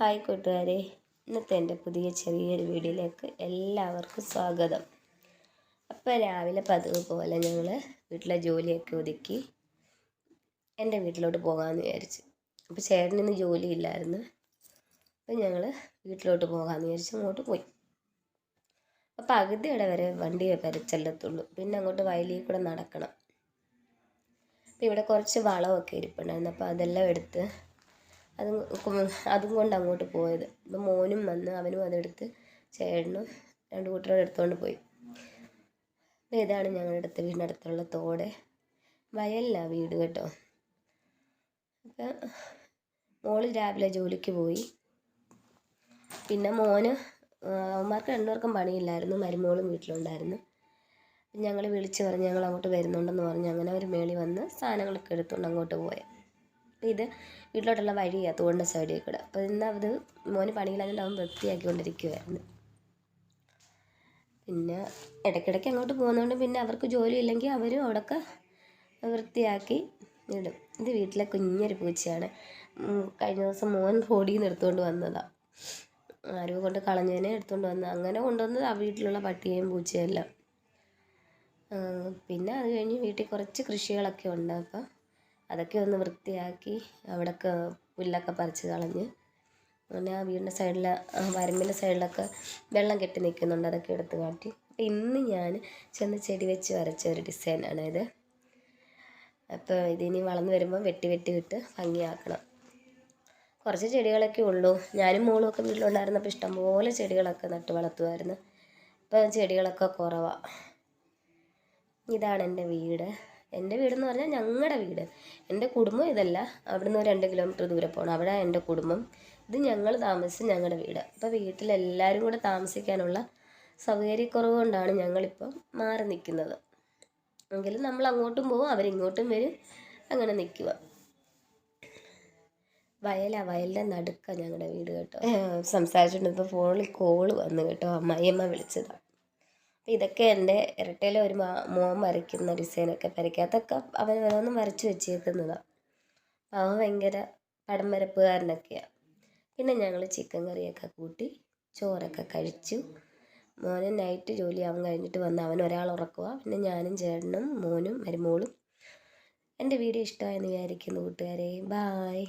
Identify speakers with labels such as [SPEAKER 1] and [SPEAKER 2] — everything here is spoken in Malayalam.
[SPEAKER 1] ഹായ് കൂട്ടുകാരെ ഇന്നത്തെ എന്റെ പുതിയ ചെറിയൊരു വീഡിയോയിലേക്ക് എല്ലാവർക്കും സ്വാഗതം. അപ്പോൾ രാവിലെ പതിവ് പോലെ ഞങ്ങൾ വീട്ടിലെ ജോലിയൊക്കെ ഒതുക്കി എന്റെ വീട്ടിലോട്ട് പോകാമെന്ന് വിചാരിച്ചു. അപ്പോൾ ചേട്ടനിന്ന് ജോലിയില്ലായിരുന്നു. അപ്പോൾ ഞങ്ങൾ വീട്ടിലോട്ട് പോകാമെന്ന് വിചാരിച്ച് അങ്ങോട്ട് പോയി. അപ്പോൾ പകുതിയുടെ വരെ വണ്ടി വരെ ചെല്ലത്തുള്ളൂ. പിന്നെ അങ്ങോട്ട് വയലിൽ കൂടെ നടക്കണം. അപ്പോൾ ഇവിടെ കുറച്ച് വളമൊക്കെ ഇരിപ്പുണ്ടായിരുന്നു. അപ്പോൾ അതെല്ലാം എടുത്ത് അതും അതും കൊണ്ട് അങ്ങോട്ട് പോയത്. അപ്പം മോനും വന്ന് അവനും അതെടുത്ത് ചേട്ടനും രണ്ട് കൂട്ടരോട് എടുത്തുകൊണ്ട് പോയി. അപ്പോൾ ഇതാണ് ഞങ്ങളുടെ അടുത്ത് വീടിനടുത്തുള്ള തോട്. വയലിലാണ് വീട് കേട്ടോ. അപ്പം മോൾ രാവിലെ ജോലിക്ക് പോയി. പിന്നെ മോന് അവന്മാർക്ക് രണ്ടുപേർക്കും പണിയില്ലായിരുന്നു. മരുമോളും വീട്ടിലുണ്ടായിരുന്നു. ഞങ്ങൾ വിളിച്ച് പറഞ്ഞ് ഞങ്ങൾ അങ്ങോട്ട് വരുന്നുണ്ടെന്ന് പറഞ്ഞ് അങ്ങനെ അവർ മേളി വന്ന് സാധനങ്ങളൊക്കെ എടുത്തുകൊണ്ട് അങ്ങോട്ട് പോയത് ഇത് വീട്ടിലോട്ടുള്ള വഴിയാണ് തോടിന്റെ സൈഡിൽ കൂടെ. അപ്പോൾ ഇന്ന് അത് മോന് പണിയില്ലാഞ്ഞിട്ട് അവൻ വൃത്തിയാക്കിക്കൊണ്ടിരിക്കുകയായിരുന്നു പിന്നെ ഇടയ്ക്കിടയ്ക്ക് അങ്ങോട്ട് പോകുന്നതുകൊണ്ട് പിന്നെ അവർക്ക് ജോലി ഇല്ലെങ്കിൽ അവരും അവിടെയൊക്കെ വൃത്തിയാക്കി ഇടും. ഇത് വീട്ടിലെ കുഞ്ഞൊരു പൂച്ചയാണ്. കഴിഞ്ഞ ദിവസം മോൻ റോഡിൽ നിന്ന് എടുത്തുകൊണ്ട് വന്നതാണ് ആരോ കൊണ്ട് കളഞ്ഞതിനെ എടുത്തുകൊണ്ട് വന്ന. അങ്ങനെ കൊണ്ടുവന്നത് ആ വീട്ടിലുള്ള പട്ടിയെയും പൂച്ചയെല്ലാം. പിന്നെ അത് കഴിഞ്ഞ് വീട്ടിൽ കുറച്ച് കൃഷികളൊക്കെ ഉണ്ട്. അപ്പം അതൊക്കെ ഒന്ന് വൃത്തിയാക്കി അവിടെയൊക്കെ പുല്ലൊക്കെ പറിച്ച് കളഞ്ഞ്. പിന്നെ ആ വീടിന്റെ സൈഡിൽ വരമ്പിന്റെ സൈഡിലൊക്കെ വെള്ളം കെട്ടി നിൽക്കുന്നുണ്ട്. അതൊക്കെ എടുത്ത് കാട്ടി അപ്പം ഇന്ന് ഞാൻ ചെന്ന് ചെടി വെച്ച് വരച്ച ഒരു ഡിസൈനാണ് ഇത്. അപ്പോൾ ഇതിനി വളർന്നു വരുമ്പോൾ വെട്ടി വെട്ടി വിട്ട് ഭംഗിയാക്കണം. കുറച്ച് ചെടികളൊക്കെ ഉള്ളൂ. ഞാനും മോളും ഒക്കെ വീട്ടിലുണ്ടായിരുന്നപ്പോൾ ഇഷ്ടംപോലെ ചെടികളൊക്കെ നട്ട് വളർത്തുമായിരുന്നു. ഇപ്പം ചെടികളൊക്കെ കുറവാണ് ഇതാണ് എന്റെ വീട്. എന്റെ വീടെന്ന് പറഞ്ഞാൽ ഞങ്ങളുടെ വീട്. എന്റെ കുടുംബം ഇതല്ല. അവിടുന്ന് രണ്ട് കിലോമീറ്റർ ദൂരെ പോകണം അവിടെ എന്റെ കുടുംബം. ഇത് ഞങ്ങൾ താമസിച്ച് ഞങ്ങളുടെ വീട്. അപ്പോൾ വീട്ടിലെല്ലാവരും കൂടെ താമസിക്കാനുള്ള സൗകര്യക്കുറവ് കൊണ്ടാണ് ഞങ്ങളിപ്പം മാറി നിൽക്കുന്നത് എങ്കിലും നമ്മൾ അങ്ങോട്ടും പോകും അവരിങ്ങോട്ടും വരും. അങ്ങനെ നിൽക്കുക വയലാ വയലിന്റെ നടുക്ക ഞങ്ങളുടെ വീട് കേട്ടോ. സംസാരിച്ചിട്ടുണ്ട് ഇപ്പോൾ ഫോണിൽ കോൾ വന്നു കേട്ടോ. അമ്മയമ്മ വിളിച്ചതാണ് ഇതൊക്കെ എന്റെ ഇരട്ടയിൽ ഒരു മോൻ വരയ്ക്കുന്ന ഡിസൈനൊക്കെ വരയ്ക്കുക അതൊക്കെ അവൻ ഓരോന്നും വരച്ച് വെച്ചേക്കുന്നതാണ് അവൻ ഭയങ്കര പടം വരപ്പുകാരനൊക്കെയാണ് പിന്നെ ഞങ്ങൾ ചിക്കൻ കറിയൊക്കെ കൂട്ടി ചോറൊക്കെ കഴിച്ചു. മോന് നൈറ്റ് ജോലി അവൻ കഴിഞ്ഞിട്ട് വന്ന് അവൻ ഒരാൾ ഉറക്കുക പിന്നെ ഞാനും ചേട്ടനും മോനും മരുമോളും. എന്റെ വീഡിയോ ഇഷ്ടമായെന്ന് വിചാരിക്കുന്നു കൂട്ടുകാരെ. ബായ്